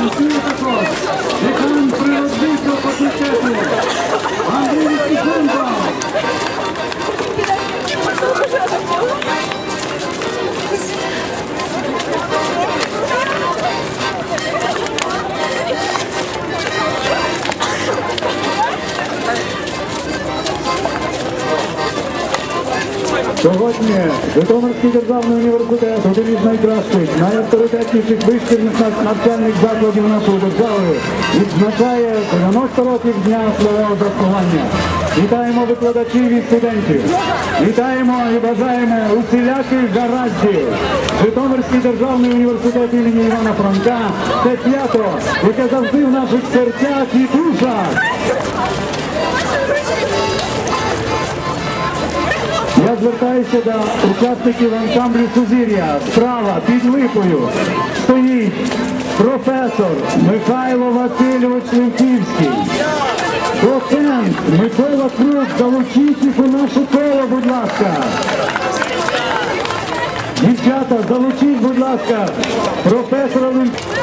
красиво також. Декан природницького факультету. Сьогодні Житомирський державний університет один із найкращих, найавторитетніших вищих навчальних закладів нашої держави відзначає 90 років дня свого заснування. Вітаємо викладачів і студентів. Вітаємо і бажаємо усіляких гараздів. Житомирський державний університет імені Івана Франка це свято, яке завжди в наших серцях і душах. Я звертаюся до учасників ансамблю Сузір'я. Справа під липою стоїть професор Михайло Васильович Левківський. Доцент Микола Крук, залучіть їх у наше коло, будь ласка. Дівчата, залучіть, будь ласка, професора Левківського.